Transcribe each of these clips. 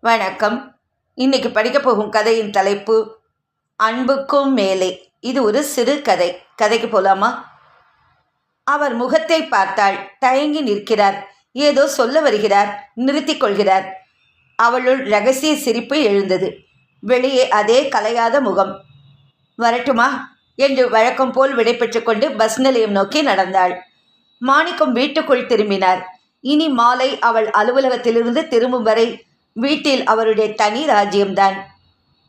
வணக்கம். இன்னைக்கு படிக்கப் போகும் கதையின் தலைப்பு அன்புக்கும் மேலே. இது ஒரு சிறு கதை. கதைக்கு போலாமா? அவர் முகத்தை பார்த்தாள் தயங்கி நிற்கிறார். ஏதோ சொல்ல வருகிறார் நிறுத்திக் கொள்கிறார். அவளுள் ரகசிய சிரிப்பு எழுந்தது. வெளியே அதே கலையாத முகம். வரட்டுமா? என்று வழக்கம் போல் விடைபெற்று கொண்டு பஸ் நிலையம் நோக்கி நடந்தாள். மாணிக்கம் வீட்டுக்குள் திரும்பினார். இனி மாலை அவள் அலுவலகத்திலிருந்து திரும்பும் வரை வீட்டில் அவருடைய தனி ராஜ்யம்தான்.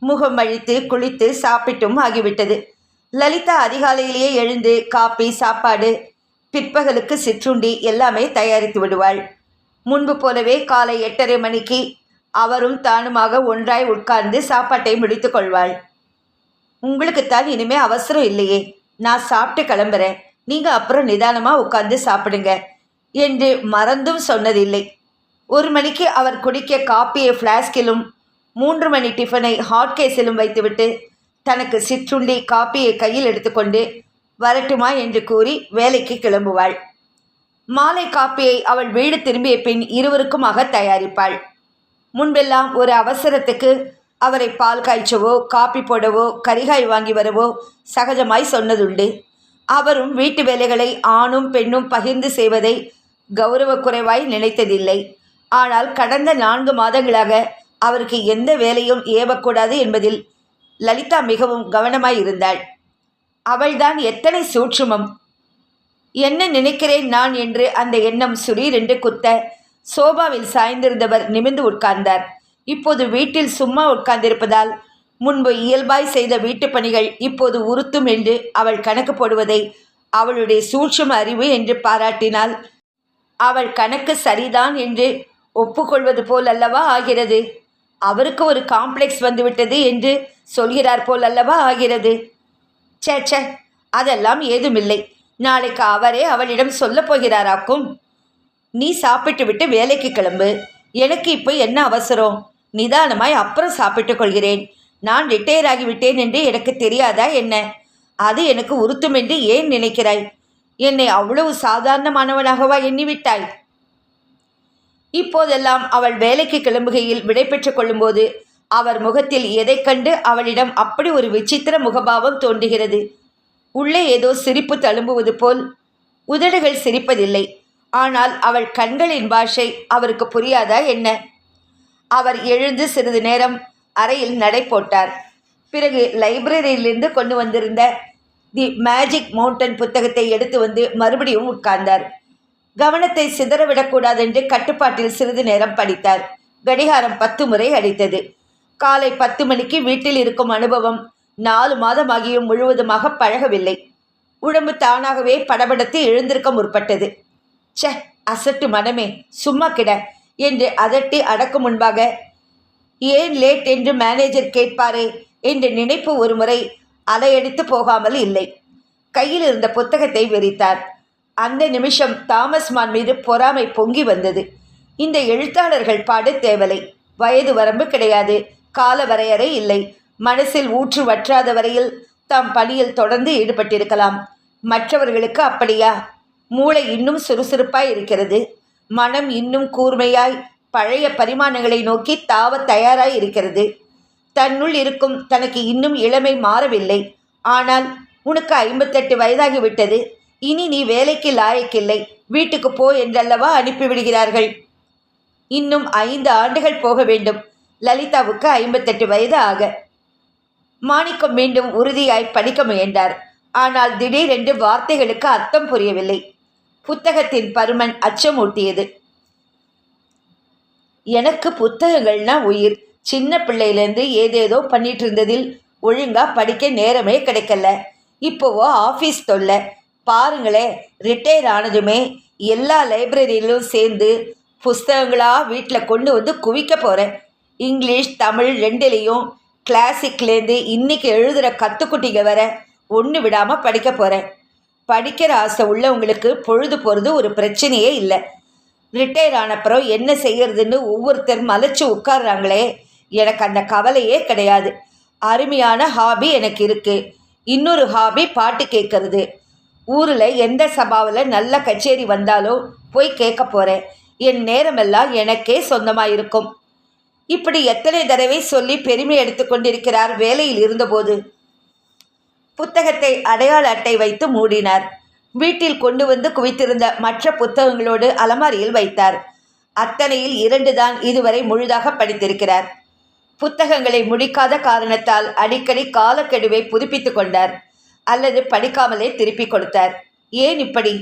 முகம் அழித்து குளித்து சாப்பிட்டும் ஆகிவிட்டது. லலிதா அதிகாலையிலேயே எழுந்து காப்பி சாப்பாடு பிற்பகலுக்கு சிற்றுண்டி எல்லாமே தயாரித்து விடுவாள். முன்பு போலவே காலை எட்டரை மணிக்கு அவரும் தானுமாக ஒன்றாய் உட்கார்ந்து சாப்பாட்டை முடித்து கொள்வாள். உங்களுக்குத்தான் இனிமே அவசரம் இல்லையே. நான் சாப்பிட்டு கிளம்புறேன். நீங்கள் அப்புறம் நிதானமாக உட்கார்ந்து சாப்பிடுங்க என்று மறந்தும் சொன்னதில்லை. ஒரு மணிக்கு அவர் குடிக்க காப்பியை ஃப்ளாஸ்கிலும் மூன்று மணி டிஃபனை ஹாட் கேஸிலும் வைத்துவிட்டு தனக்கு சிற்றுண்டி காப்பியை கையில் எடுத்துக்கொண்டு வரட்டுமா? என்று கூறி வேலைக்கு கிளம்புவாள். மாலை காப்பியை அவள் வீடு திரும்பிய பின் இருவருக்குமாக தயாரிப்பாள். முன்பெல்லாம் ஒரு அவசரத்துக்கு அவரை பால் காய்ச்சவோ காப்பி போடவோ கரிகாய் வாங்கி வரவோ சகஜமாய் சொன்னதுண்டு. அவரும் வீட்டு வேலைகளை ஆணும் பெண்ணும் பகிர்ந்து செய்வதை கௌரவ குறைவாய் நினைத்ததில்லை. ஆனால் கடந்த நான்கு மாதங்களாக அவருக்கு எந்த வேலையும் ஏவக்கூடாது என்பதில் லலிதா மிகவும் கவனமாய் இருந்தாள் அவள்தான் எத்தனை சூட்சுமம். என்ன நினைக்கிறேன் நான்? என்று அந்த எண்ணம் சுரீரென்று குத்த சோபாவில் சாய்ந்திருந்தவர் நிமிந்து உட்கார்ந்தார். இப்போது வீட்டில் சும்மா உட்கார்ந்திருப்பதால் முன்பு இயல்பாய் செய்த வீட்டுப் பணிகள் இப்போது உறுத்தும் என்று அவள் கணக்கு போடுவதை அவளுடைய சூட்சும அறிவு என்று பாராட்டினால் அவள் கணக்கு சரிதான் என்று ஒப்புக்கொள்வது போல் அல்லவா ஆகிறது? அவருக்கு ஒரு காம்ப்ளெக்ஸ் வந்துவிட்டது என்று சொல்கிறார் போல் அல்லவா ஆகிறது? ச்சே ச்சே அதெல்லாம் ஏதுமில்லை. நாளைக்கு அவரே அவளிடம் சொல்லப் போகிறாராக்கும். நீ சாப்பிட்டு விட்டு வேலைக்கு கிளம்பு. எனக்கு இப்போ என்ன அவசரம்? நிதானமாய் அப்புறம் சாப்பிட்டுக் கொள்கிறேன். நான் ரிட்டையர் ஆகிவிட்டேன் என்று எனக்கு தெரியாதா என்ன? அது எனக்கு உறுத்தும் என்று ஏன் நினைக்கிறாய்? என்னை அவ்வளவு சாதாரணமானவனாகவா எண்ணிவிட்டாய்? இப்போதெல்லாம் அவள் வேலைக்கு கிளம்புகையில் விடைபெற்றுக் கொள்ளும்போது அவர் முகத்தில் எதைக் கண்டு அவளிடம் அப்படி ஒரு விசித்திர முகபாவம் தோன்றுகிறது. உள்ளே ஏதோ சிரிப்பு தழும்புவது போல் உதடுகள் சிரிப்பதில்லை. ஆனால் அவள் கண்களின் பாஷை அவருக்கு புரியாதா என்ன? அவர் எழுந்து சிறிது நேரம் அறையில் நடை போட்டார். பிறகு லைப்ரரியிலிருந்து கொண்டு வந்திருந்த தி மேஜிக் மவுண்டன் புத்தகத்தை எடுத்து வந்து மறுபடியும் உட்கார்ந்தார். கவனத்தை சிதறவிடக்கூடாதென்று கட்டுப்பாட்டில் சிறிது நேரம் படித்தார். கடிகாரம் பத்து முறை அடித்தது. காலை பத்து மணிக்கு வீட்டில் இருக்கும் அனுபவம் நாலு மாதமாகியும் முழுவதுமாக பழகவில்லை. உடம்பு தானாகவே படபடத்து எழுந்திருக்க முற்பட்டது. ச்சே அசட்டு மனமே சும்மா கிட என்று அதட்டி அடக்கும் முன்பாக ஏன் லேட் என்று மேனேஜர் கேட்பாரே என்ற நினைப்பு ஒரு முறை அலையடித்து போகாமல் இல்லை. கையில் இருந்த புத்தகத்தை விரித்தார். அந்த நிமிஷம் தாமஸ் மான் மீது பொறாமை பொங்கி வந்தது. இந்த எழுத்தாளர்கள் பாடு தேவலை. வயது வரம்பு கிடையாது. கால வரையறை இல்லை. மனசில் ஊற்று வற்றாத வரையில் தாம் பணியில் தொடர்ந்து ஈடுபட்டிருக்கலாம். மற்றவர்களுக்கு அப்படியா? மூளை இன்னும் சுறுசுறுப்பாய் இருக்கிறது. மனம் இன்னும் கூர்மையாய் பழைய பரிமாணங்களை நோக்கி தாவ தயாராய் இருக்கிறது. தன்னுள் இருக்கும் தனக்கு இன்னும் இளமை மாறவில்லை. ஆனால் உனக்கு ஐம்பத்தெட்டு வயதாகிவிட்டது. இனி நீ வேலைக்கு லாயக்கில்லை. வீட்டுக்கு போ என்றல்லவா அனுப்பிவிடுகிறார்கள். இன்னும் ஐந்து ஆண்டுகள் போக வேண்டும். லலிதாவுக்கு ஐம்பத்தெட்டு வயது ஆக. மாணிக்கம் மீண்டும் உறுதியாய் படிக்க முயன்றார். ஆனால் திடீரென்று வார்த்தைகளுக்கு அர்த்தம் புரியவில்லை. புத்தகத்தின் பருமன் அச்சமூட்டியது. எனக்கு புத்தகங்கள்னா உயிர். சின்ன பிள்ளையிலேருந்து ஏதேதோ பண்ணிட்டு இருந்ததில் ஒழுங்கா படிக்க நேரமே கிடைக்கல. இப்போவோ ஆஃபீஸ் தொல்லை. பாருங்களே ரிட்டையர் ஆனதுமே எல்லா லைப்ரரியிலும் சேர்ந்து புஸ்தகங்களாக வீட்டில் கொண்டு வந்து குவிக்க போகிறேன் இங்கிலீஷ் தமிழ் ரெண்டுலேயும் கிளாசிக்லேருந்து இன்றைக்கி எழுதுகிற கத்துக்குட்டிங்க வர ஒன்று விடாமல் படிக்க போகிறேன் படிக்கிற ஆசை உள்ளவங்களுக்கு பொழுது போகிறது ஒரு பிரச்சனையே இல்லை. ரிட்டையர் ஆனப்புறம் என்ன செய்யறதுன்னு ஒவ்வொருத்தர் மலைச்சு உட்கார்றாங்களே எனக்கு அந்த கவலையே கிடையாது. அருமையான ஹாபி எனக்கு இருக்குது இன்னொரு ஹாபி பாட்டு கேட்கறது. ஊரில் எந்த சபாவில் நல்ல கச்சேரி வந்தாலோ போய் கேட்க போகிறேன் என் நேரமெல்லாம் எனக்கே சொந்தமாக இருக்கும் இப்படி எத்தனை தடவை சொல்லி பெருமை எடுத்துக்கொண்டிருக்கிறார் வேலையில் இருந்தபோது. புத்தகத்தை அடையாள அட்டை வைத்து மூடினார். வீட்டில் கொண்டு வந்து குவித்திருந்த மற்ற புத்தகங்களோடு அலமாரியில் வைத்தார். அத்தனையில் இரண்டு தான் இதுவரை முழுதாக படித்திருக்கிறார். புத்தகங்களை முடிக்காத காரணத்தால் அடிக்கடி காலக்கெடுவை புதுப்பித்து கொண்டார். அல்லது படிக்காமலே திருப்பி கொடுத்தார். ஏன் இப்படி?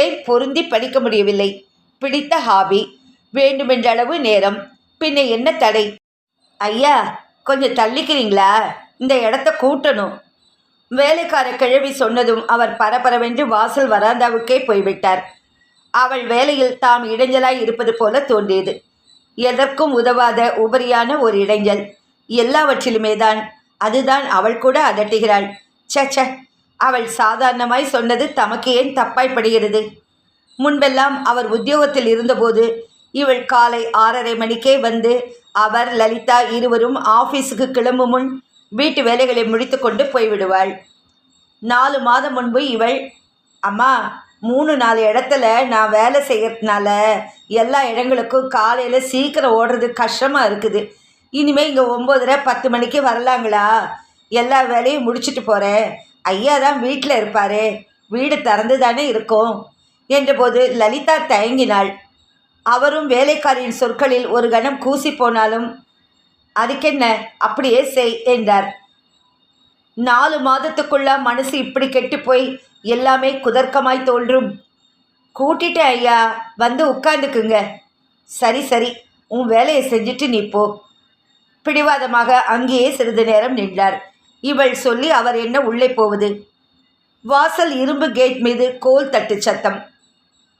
ஏன் பொருந்தி படிக்க முடியவில்லை? பிடித்த ஹாபி வேண்டுமென்றளவு நேரம் பின்ன என்ன தடை? ஐயா கொஞ்சம் தள்ளிக்கிறீங்களா? இந்த இடத்த கூட்டணும். வேலைக்கார கிழவி சொன்னதும் அவர் பரபரவென்று வாசல் வராந்தாவுக்கே போய்விட்டார். அவள் வேலையில் தாம் இடைஞ்சலாய் இருப்பது போல தோன்றியது. எதற்கும் உதவாத உபரியான ஒரு இடைஞ்சல். எல்லாவற்றிலுமே தான் அதுதான் அவள் கூட அதட்டுகிறாள். ச்ச அவள் சாதாரணமாய் சொன்னது தமக்கு ஏன் தப்பாய்ப்படுகிறது? முன்பெல்லாம் அவர் உத்தியோகத்தில் இருந்தபோது இவள் காலை ஆறரை மணிக்கே வந்து அவர் லலிதா இருவரும் ஆஃபீஸுக்கு கிளம்பும் முன் வீட்டு வேலைகளை முடித்துக்கொண்டு போய்விடுவாள். நாலு மாதம் முன்பு இவள் அம்மா மூணு நாலு இடத்துல நான் வேலை செய்கிறதுனால எல்லா இடங்களுக்கும் காலையில் சீக்கிரம் ஓடுறது கஷ்டமாக இருக்குது. இனிமேல் இங்கே ஒம்போதரை பத்து மணிக்கு வரலாங்களா? எல்லா வேலையும் முடிச்சுட்டு போகிறேன் ஐயா தான் வீட்டில் இருப்பார். வீடு திறந்து தானே இருக்கும். என்றபோது லலிதா தயங்கினாள். அவரும் வேலைக்காரியின் சொற்களில் ஒரு கணம் கூசி போனாலும் அதுக்கென்ன? அப்படியே செய் என்றார். நாலு மாதத்துக்குள்ள மனசு இப்படி கெட்டு போய் எல்லாமே குதர்க்கமாய் தோன்றும். கூட்டிட்டேன் ஐயா. வந்து உட்காந்துக்குங்க சரி சரி. உன் வேலையை செஞ்சுட்டு நீ போ. பிடிவாதமாக அங்கேயே சிறிது நேரம் நின்றார். இவள் சொல்லி அவர் என்ன உள்ளே போவது? வாசல் இரும்பு கேட் மீது கோல் தட்டு சத்தம்.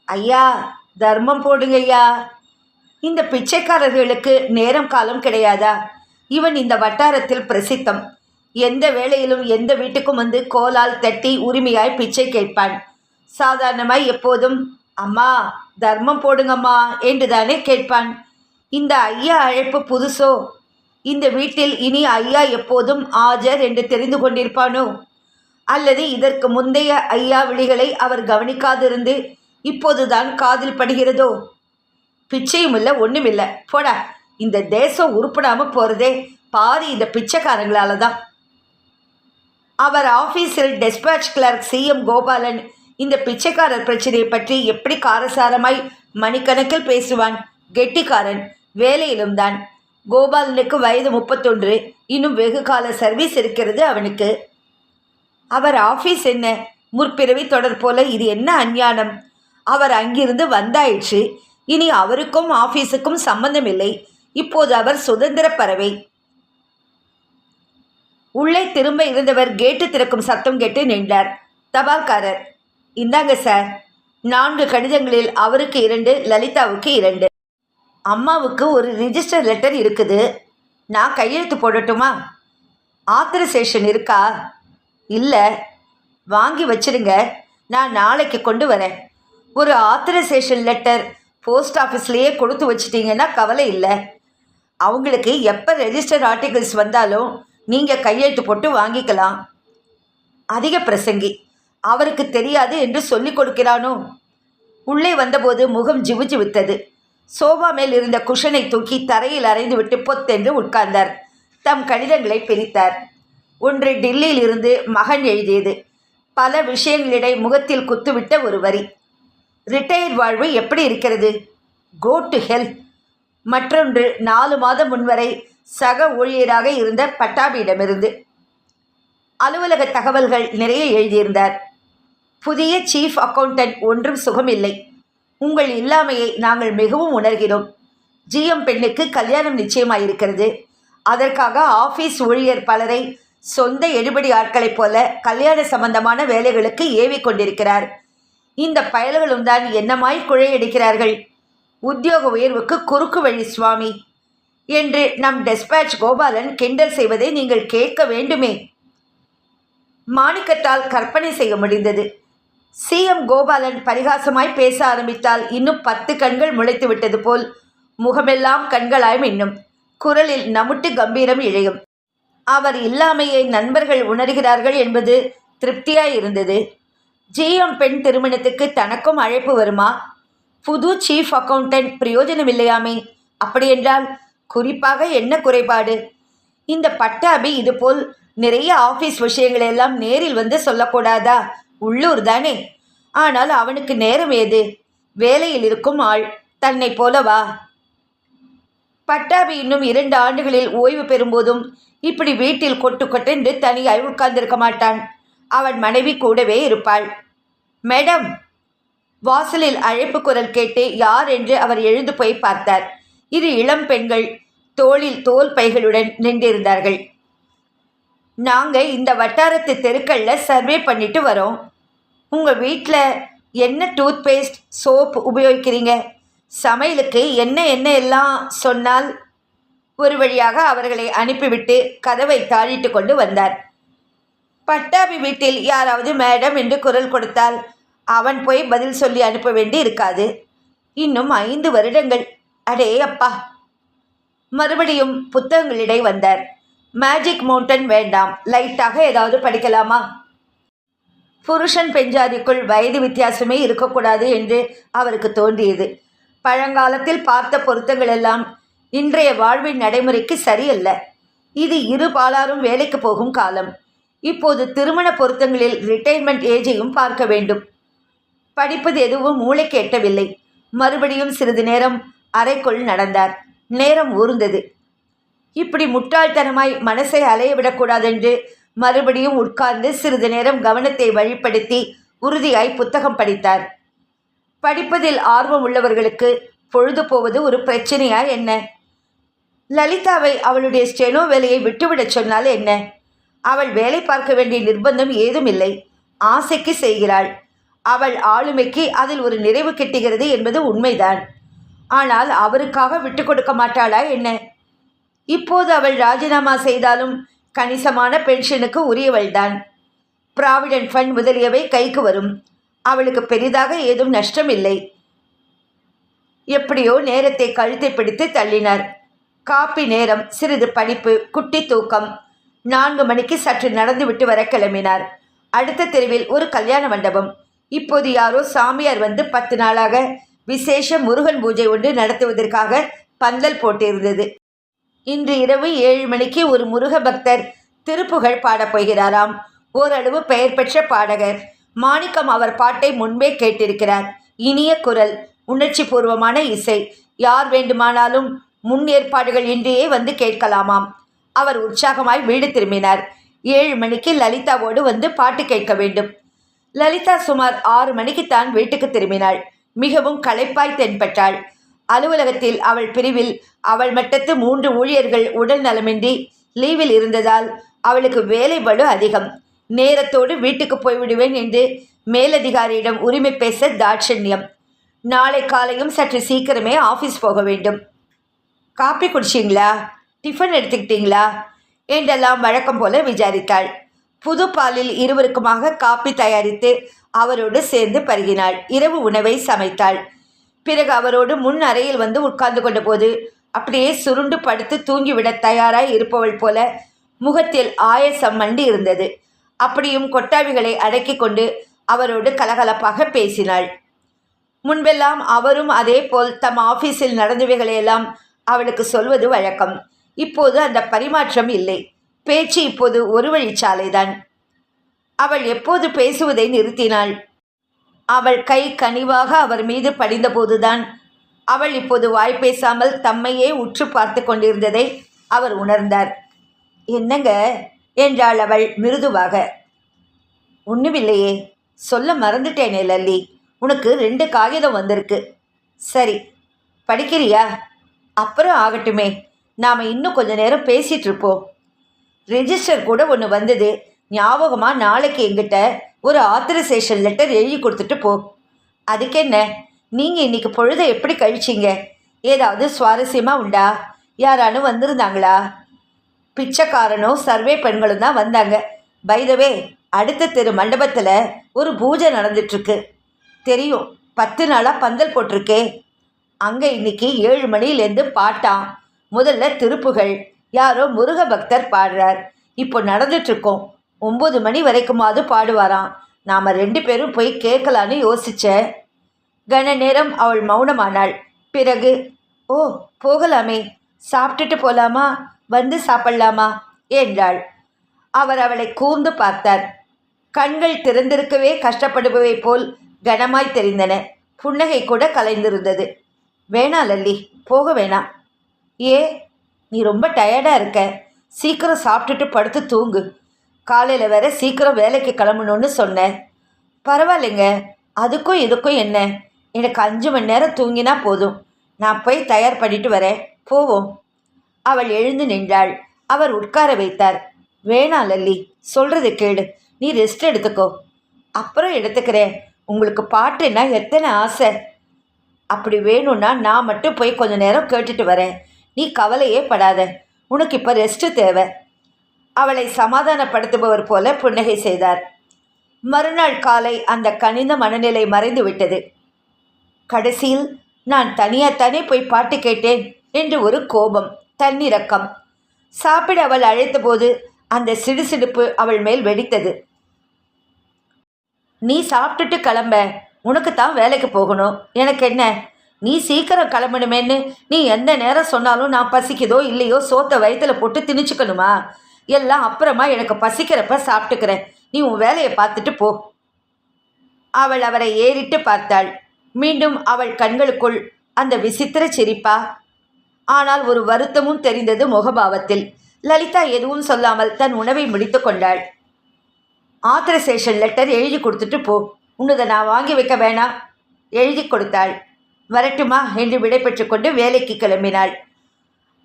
ஐயா தர்மம் போடுங்க ஐயா. இந்த பிச்சைக்காரர்களுக்கு நேரம் காலம் கிடையாதா? இவன் இந்த வட்டாரத்தில் பிரசித்தம். எந்த வேளையிலும் எந்த வீட்டுக்கும் வந்து கோலால் தட்டி உரிமையாய் பிச்சை கேட்பான். சாதாரணமாய் எப்போதும் அம்மா தர்மம் போடுங்கம்மா என்றுதானே கேட்பான். இந்த ஐயா அழைப்பு புதுசோ? இந்த வீட்டில் இனி ஐயா எப்போதும் ஆஜர் என்று தெரிந்து கொண்டிருப்பானோ? அல்லது இதற்கு முந்தைய ஐயா விழிகளை அவர் கவனிக்காதிருந்து இப்போதுதான் காதில் படுகிறதோ? பிச்சையும் இல்லை ஒன்றும் இல்லை போடா இந்த தேசம் உருப்படாமல் போகிறதே பாதி இந்த பிச்சைக்காரங்களால தான் அவர் ஆஃபீஸில் டெஸ்பாச் கிளர்க் சிஎம் கோபாலன் இந்த பிச்சைக்காரர் பிரச்சனையை பற்றி எப்படி காரசாரமாய் மணிக்கணக்கில் பேசுவான்? கெட்டிக்காரன் வேலையிலும் தான். கோபாலனுக்கு வயது முப்பத்தொன்று. இன்னும் வெகு கால சர்வீஸ் இருக்கிறது அவனுக்கு. அவர் ஆஃபீஸ் என்ன? முற்பிறவி தொடர் போல இது என்ன அஞ்ஞானம்? அவர் அங்கிருந்து வந்தாயிற்று. இனி அவருக்கும் ஆஃபீஸுக்கும் சம்பந்தமில்லை. இப்போது அவர் சுதந்திர பறவை. உள்ளே திரும்ப இருந்தவர் கேட்டு திறக்கும் சத்தம் கேட்டு நின்றார். தபால்காரர் இந்தாங்க சார் நான்கு கடிதங்களில் அவருக்கு இரண்டு லலிதாவுக்கு இரண்டு. அம்மாவுக்கு ஒரு ரிஜிஸ்டர் லெட்டர் இருக்குது. நான் கையெழுத்து போடட்டுமா? ஆத்தரைசேஷன் இருக்கா? இல்லை. வாங்கி வச்சிருங்க. நான் நாளைக்கு கொண்டு வரேன். ஒரு ஆத்தரைசேஷன் லெட்டர் போஸ்ட் ஆஃபீஸ்லேயே கொடுத்து வச்சிட்டிங்கன்னா கவலை இல்லை. அவங்களுக்கு எப்போ ரெஜிஸ்டர் ஆர்டிகிள்ஸ் வந்தாலும் நீங்கள் கையெழுத்து போட்டு வாங்கிக்கலாம். அதிக பிரசங்கி. அவருக்கு தெரியாது என்று சொல்லிக் கொடுக்கிறானோ? உள்ளே வந்தபோது முகம் ஜிவு ஜிவித்தது சோபா மேல் இருந்த குஷனை தூக்கி தரையில் அறைந்துவிட்டு பொத்தென்று உட்கார்ந்தார். தம் கடிதங்களை பிரித்தார். ஒன்று டில்லியில் இருந்து மகன் எழுதியது. பல விஷயங்களிடை முகத்தில் குத்துவிட்ட ஒரு வரி. ரிட்டையர்ட் வாழ்வு எப்படி இருக்கிறது? கோ டு ஹெல்த் மற்றொன்று நாலு மாதம் முன்வரை சக ஊழியராக இருந்த பட்டாபியிடமிருந்து. அலுவலக தகவல்கள் நிறைய எழுதியிருந்தார். புதிய சீஃப் அக்கவுண்டன்ட் ஒன்றும் சுகமில்லை. உங்கள் இல்லாமையை நாங்கள் மிகவும் உணர்கிறோம். ஜிஎம் பெண்ணுக்கு கல்யாணம் நிச்சயமாயிருக்கிறது. அதற்காக ஆஃபீஸ் ஊழியர் பலரை சொந்த எடுபடி ஆட்களைப் போல கல்யாண சம்பந்தமான வேலைகளுக்கு ஏவிக் கொண்டிருக்கிறார். இந்த பயல்களும் தான் என்னமாய் குழையடிக்கிறார்கள். உத்தியோக உயர்வுக்கு குறுக்கு வழி சுவாமி. என்று நம் டெஸ்பேட்ச் கோபாலன் கிண்டல் செய்வதை நீங்கள் கேட்க வேண்டுமே. மாணிக்கத்தால் கற்பனை செய்ய முடிந்தது. சிஎம் கோபாலன் பரிகாசமாய் பேச ஆரம்பித்தால் இன்னும் பத்து கண்கள் முளைத்து விட்டது போல் முகமெல்லாம் கண்களாய் மின்னும். குரலில் நமுட்டு கம்பீரம் இழையும். அவர் இல்லாமையை நண்பர்கள் உணர்கிறார்கள் என்பது திருப்தியாய் இருந்தது. ஜிஎம் பெண் திருமணத்துக்கு தனக்கும் அழைப்பு வருமா? புது சீஃப் அக்கவுண்டன்ட் பிரயோஜனம் இல்லையாமே அப்படியென்றால் குறிப்பாக என்ன குறைபாடு? இந்த பட்டாபி இதுபோல் நிறைய ஆஃபீஸ் விஷயங்களெல்லாம் நேரில் வந்து சொல்லக்கூடாதா? உள்ளூர் தானே? ஆனால் அவனுக்கு நேரம் ஏது? வேலையில் இருக்கும் ஆள் தன்னை போலவா? பட்டாபி இன்னும் இரண்டு ஆண்டுகளில் ஓய்வு பெறும்போதும் இப்படி வீட்டில் கொட்டு கொட்டென்று தனியாய் உட்கார்ந்திருக்க மாட்டான். அவன் மனைவி கூடவே இருப்பாள். மேடம்! வாசலில் அழைப்பு குரல் கேட்டு யார் என்று அவர் எழுந்து போய் பார்த்தார். இரு இளம் பெண்கள் தோளில் தோல் பைகளுடன் நின்றிருந்தார்கள். நாங்கள் இந்த வட்டாரத்து தெருக்களில் சர்வே பண்ணிட்டு வரோம். உங்கள் வீட்டில் என்ன டூத் பேஸ்ட் சோப் உபயோகிக்கிறீங்க? சமையலுக்கு என்ன என்ன எல்லாம் சொன்னால் ஒரு வழியாக அவர்களை அனுப்பிவிட்டு கதவை தாழிட்டு கொண்டு வந்தார். பட்டாபி வீட்டில் யாராவது மேடம் என்று குரல் கொடுத்தால் அவன் போய் பதில் சொல்லி அனுப்ப வேண்டி இருக்காது. இன்னும் ஐந்து வருடங்கள். அடே அப்பா. மறுபடியும் புத்தகங்களிடை வந்தார். மேஜிக் மவுண்டன் வேண்டாம். லைட்டாக ஏதாவது படிக்கலாமா? புருஷன் பெஞ்சாதிக்குள் வயது வித்தியாசமே இருக்கக்கூடாது என்று அவருக்கு தோன்றியது. பழங்காலத்தில் பார்த்த பொருத்தங்கள் எல்லாம் இன்றைய வாழ்வின் நடைமுறைக்கு சரியல்ல. இது இரு பாலாரும் வேலைக்கு போகும் காலம். இப்போது திருமண பொருத்தங்களில் ரிட்டைர்மெண்ட் ஏஜையும் பார்க்க வேண்டும். படிப்பது எதுவும் மூளைக்கு எட்டவில்லை மறுபடியும் சிறிது நேரம் அறைக்குள் நடந்தார். நேரம் ஊர்ந்தது. இப்படி முட்டாள்தனமாய் மனசை அலையவிடக்கூடாதென்று மறுபடியும் உட்கார்ந்து சிறிது நேரம் கவனத்தை வழிப்படுத்தி உறுதியாய் புத்தகம் படித்தார். படிப்பதில் ஆர்வம் உள்ளவர்களுக்கு பொழுது போவது ஒரு பிரச்சனையா என்ன? லலிதாவை அவளுடைய ஸ்டெனோ வேலையை விட்டுவிடச் சொன்னால் என்ன? அவள் வேலை பார்க்க வேண்டிய நிர்பந்தம் ஏதும் இல்லை. ஆசைக்கு செய்கிறாள். அவள் ஆளுமைக்கு அதில் ஒரு நிறைவு கிட்டுகிறது என்பது உண்மைதான். ஆனால் அவருக்காக விட்டு கொடுக்க மாட்டாளா என்ன? இப்போது அவள் ராஜினாமா செய்தாலும் கணிசமான பென்ஷனுக்கு உரியவள்தான். ப்ராவிடென்ட் ஃபண்ட் முதலியவை கைக்கு வரும். அவளுக்கு பெரிதாக ஏதும் நஷ்டம் இல்லை எப்படியோ நேரத்தை கழுத்தை பிடித்து தள்ளினார். காப்பி நேரம் சிறிது படிப்பு குட்டி தூக்கம். நான்கு மணிக்கு சற்று நடந்துவிட்டு வர கிளம்பினார். அடுத்த தெருவில் ஒரு கல்யாண மண்டபம். இப்போது யாரோ சாமியார் வந்து பத்து நாளாக விசேஷ முருகன் பூஜை ஒன்று நடத்துவதற்காக பந்தல் போட்டிருந்தது. இன்று இரவு ஏழு மணிக்கு ஒரு முருக பக்தர் திருப்புகழ் பாடப்போகிறாராம் ஓரளவு பெயர் பெற்ற பாடகர். மாணிக்கம் அவர் பாட்டை முன்பே கேட்டிருக்கிறார். இனிய குரல் உணர்ச்சி பூர்வமான இசை. யார் வேண்டுமானாலும் முன் ஏற்பாடுகள் இன்றியே வந்து கேட்கலாமாம். அவர் உற்சாகமாய் வீடு திரும்பினார். ஏழு மணிக்கு லலிதாவோடு வந்து பாட்டு கேட்க வேண்டும். லலிதா சுமார் ஆறு மணிக்கு தான் வீட்டுக்கு திரும்பினாள். மிகவும் களைப்பாய் தென்பட்டாள். அலுவலகத்தில் அவள் பிரிவில் அவள் மட்டத்து மூன்று ஊழியர்கள் உடல் நலமின்றி லீவில் இருந்ததால் அவளுக்கு வேலை பளு அதிகம். நேரத்தோடு வீட்டுக்கு போய்விடுவேன் என்று மேலதிகாரியிடம் உரிமை பேச தாட்சண்யம். நாளை காலையும் சற்று சீக்கிரமே ஆஃபீஸ் போக வேண்டும். காப்பி குடிச்சிங்களா? டிஃபன் எடுத்துக்கிட்டீங்களா? என்றெல்லாம் வழக்கம் போல விசாரித்தாள். புது பாலில் இருவருக்குமாக காப்பி தயாரித்து அவரோடு சேர்ந்து பருகினாள். இரவு உணவை சமைத்தாள். பிறகு அவரோடு முன் அறையில் வந்து உட்கார்ந்து கொண்ட போது அப்படியே சுருண்டு படுத்து தூங்கிவிட தயாராய் இருப்பவள் போல முகத்தில் ஆயசம் மண்டி இருந்தது. அப்படியும் கொட்டாவிகளை அடக்கி கொண்டு அவரோடு கலகலப்பாக பேசினாள். முன்பெல்லாம் அவரும் அதே போல் தம் ஆஃபீஸில் நடந்தவைகளையெல்லாம் அவளுக்கு சொல்வது வழக்கம். இப்போது அந்த பரிமாற்றம் இல்லை. பேச்சு இப்போது ஒரு வழிச்சாலைதான். அவள் எப்போது பேசுவதை நிறுத்தினாள். அவள் கை கனிவாக அவர் மீது படிந்தபோதுதான் அவள் இப்போது வாய் பேசாமல் தம்மையே உற்று பார்த்து கொண்டிருந்ததை அவர் உணர்ந்தார். என்னங்க? என்றாள் அவள் மிருதுவாக. ஒன்றுமில்லையே சொல்ல மறந்துட்டேனே லல்லி. உனக்கு ரெண்டு காகிதம் வந்திருக்கு. சரி படிக்கிறியா? அப்புறம் ஆகட்டுமே. நாம் இன்னும் கொஞ்ச நேரம் பேசிகிட்ருப்போம் ரிஜிஸ்டர் கூட ஒன்று வந்தது. ஞாபகமாக நாளைக்கு எங்கிட்ட ஒரு ஆத்தரைசேஷன் லெட்டர் எழுதி கொடுத்துட்டு போ. அதுக்கு என்ன நீங்கள் இன்றைக்கி பொழுதை எப்படி கழிச்சிங்க? ஏதாவது சுவாரஸ்யமாக உண்டா? யாரானும் வந்திருந்தாங்களா? பிச்சைக்காரனும் சர்வே பெண்களும் தான் வந்தாங்க. பைதவே அடுத்த தெரு மண்டபத்தில் ஒரு பூஜை நடந்துட்டுருக்கு. தெரியும் பத்து நாளாக பந்தல் போட்டிருக்கே. அங்கே இன்னைக்கு ஏழு மணிலேருந்து பாட்டான் முதல்ல திருப்புகள். யாரோ முருக பக்தர் பாடுறார். இப்போ நடந்துட்டுருக்கோம். ஒம்பது மணி வரைக்குமாவது பாடுவாராம். நாம் ரெண்டு பேரும் போய் கேட்கலான்னு யோசித்தேன் கன நேரம் அவள் மௌனமானாள். பிறகு ஓ போகலாமே. சாப்பிட்டுட்டு போலாமா? வந்து சாப்பிடலாமா? என்றாள். அவர் அவளை கூர்ந்து பார்த்தார். கண்கள் திறந்திருக்கவே கஷ்டப்படுபவை போல் கனமாய் தெரிந்தன. புன்னகை கூட கலைந்திருந்தது. வேணா லல்லி போக வேணாம். ஏ நீ ரொம்ப டயர்டாக இருக்க. சீக்கிரம் சாப்பிட்டுட்டு படுத்து தூங்கு. காலையில் வேற சீக்கிரம் வேலைக்கு கிளம்பணும்னு சொன்னேன். பரவாயில்லைங்க. அதுக்கும் இதுக்கும் என்ன? எனக்கு அஞ்சு மணி நேரம் தூங்கினா போதும். நான் போய் தயார் பண்ணிட்டு வரேன். போவோம். அவள் எழுந்து நின்றாள். அவர் உட்கார வைத்தார். வேணாம் லல்லி சொல்கிறது கேடு நீ ரெஸ்ட் எடுத்துக்கோ. அப்புறம் எடுத்துக்கிறேன். உங்களுக்கு பாட்டுன்னா எத்தனை ஆசை? அப்படி வேணும்னா நான் மட்டும் போய் கொஞ்ச நேரம் கேட்டுட்டு வரேன். நீ கவலையே படாத. உனக்கு இப்போ ரெஸ்ட்டு தேவை. அவளை சமாதானப்படுத்துபவர் போல புன்னகை செய்தார். மறுநாள் காலை அந்த கனிந்த மனநிலை மறைந்து விட்டது. கடைசியில் நான் தனியாத்தானே போய் பாட்டு கேட்டேன் என்று ஒரு கோபம் தன்னிறக்கம். சாப்பிட அவள் அழைத்தபோது அந்த சிடுசிடுப்பு அவள் மேல் வெடித்தது. நீ சாப்பிட்டுட்டு கிளம்ப. உனக்கு தான் வேலைக்கு போகணும். எனக்கு என்ன? நீ சீக்கிரம் கிளம்பணுமேன்னு நீ எந்த நேரம் சொன்னாலும் நான் பசிக்குதோ இல்லையோ சோத்தை வயிற்றுல போட்டு திணிச்சுக்கணுமா? எல்லாம் அப்புறமா எனக்கு பசிக்கிறப்ப சாப்பிட்டுக்கிறேன். நீ உன் வேலையை பார்த்துட்டு போ. அவள் அவரை ஏறிட்டு பார்த்தாள். மீண்டும் அவள் கண்களுக்குள் அந்த விசித்திர சிரிப்பா. ஆனால் ஒரு வருத்தமும் தெரிந்தது முகபாவத்தில். லலிதா எதுவும் சொல்லாமல் தன் உணவை முடித்து கொண்டாள். ஆத்தரைசேஷன் லெட்டர் எழுதி கொடுத்துட்டு போ. உன்னதை நான் வாங்கி வைக்க வேணாம் எழுதி கொடுத்தாள். வரட்டுமா? என்று விடைபெற்று கொண்டு வேலைக்கு கிளம்பினாள்.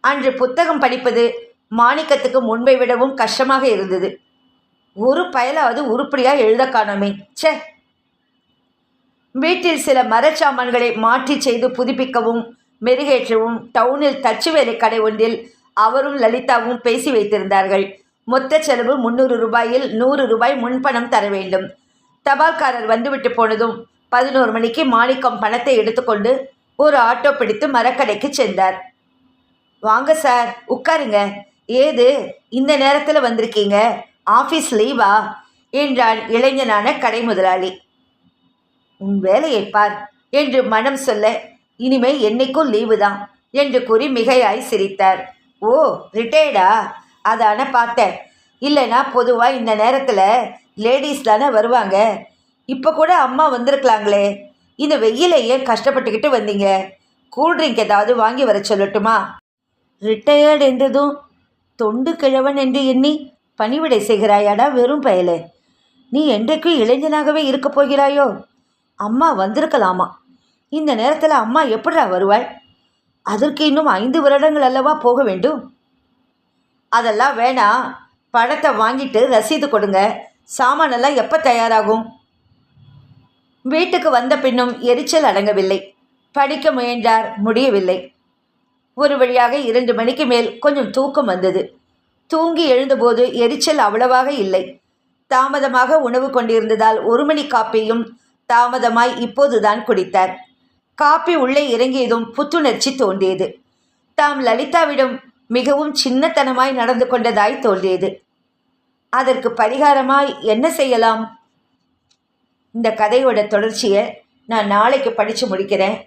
அன்று புத்தகம் படிப்பது மாணிக்கத்துக்கு முன்பை விடவும் கஷ்டமாக இருந்தது. ஒரு பயலாவது உருப்படியாக எழுத காணோமே. ச்சே! வீட்டில் சில மரச்சாமான்களை மாற்றி செய்து புதுப்பிக்கவும் மெருகேற்றவும் டவுனில் தச்சு வேலை கடை ஒன்றில் அவரும் லலிதாவும் பேசி வைத்திருந்தார்கள். மொத்த செலவு முந்நூறு ரூபாயில் நூறு ரூபாய் முன்பணம் தர வேண்டும். தபால்காரர் வந்துவிட்டு போனதும் பதினோரு மணிக்கு மாணிக்கம் பணத்தை எடுத்துக்கொண்டு ஒரு ஆட்டோ பிடித்து மரக்கடைக்கு சென்றார். வாங்க சார் உட்காருங்க. ஏது? இந்த நேரத்தில் வந்திருக்கீங்க. ஆஃபீஸ் லீவா? என்றான் இளைஞனான கடை முதலாளி. உன் வேலையை பார் என்று மனம் சொல்ல இனிமே என்னைக்கும் லீவு தான் என்று கூறி மிகையாய் சிரித்தார். ஓ ரிட்டையர்டா அதான பார்த்தேன். இல்லைனா பொதுவாக இந்த நேரத்தில் லேடிஸ் தானே வருவாங்க. இப்போ கூட அம்மா வந்திருக்கலாங்களே. இந்த வெயில ஏன் கஷ்டப்பட்டுக்கிட்டு வந்தீங்க. கூல்ட்ரிங்க் ஏதாவது வாங்கி வர சொல்லட்டுமா? ரிட்டையர்டு என்றதும் தொண்டு கிழவன் என்று எண்ணி பணிவிடை செய்கிறாயாடா வெறும் பயலே. நீ என்றைக்கும் இளைஞனாகவே இருக்கப் போகிறாயோ? அம்மா வந்திருக்கலாமா? இந்த நேரத்தில் அம்மா எப்படா வருவாள்? அதற்கு இன்னும் ஐந்து வருடங்கள் அல்லவா போக வேண்டும்? அதெல்லாம் வேணாம். பணத்தை வாங்கிட்டு ரசீது கொடுங்க. சாமானெல்லாம் எப்போ தயாராகும்? வீட்டுக்கு வந்த பின்னும் எரிச்சல் அடங்கவில்லை. படிக்க முயன்றார் முடியவில்லை. ஒரு வழியாக இரண்டு மணிக்கு மேல் கொஞ்சம் தூக்கம் வந்தது. தூங்கி எழுந்தபோது எரிச்சல் அவ்வளவாக இல்லை. தாமதமாக உணவு கொண்டிருந்ததால் ஒரு மணி காப்பியும் தாமதமாய் இப்போதுதான் குடித்தார். காப்பி உள்ளே இறங்கியதும் புத்துணர்ச்சி தோன்றியது. தாம் லலிதாவிடம் மிகவும் சின்னத்தனமாய் நடந்து கொண்டதாய் தோன்றியது. அதற்கு பரிகாரமாய் என்ன செய்யலாம்? இந்த கதையோட தொடர்ச்சியை நான் நாளைக்கு படித்து முடிக்கிறேன்.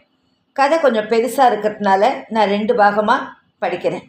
கதை கொஞ்சம் பெருசாக இருக்கிறதுனால நான் ரெண்டு பாகமாக படிக்கிறேன்.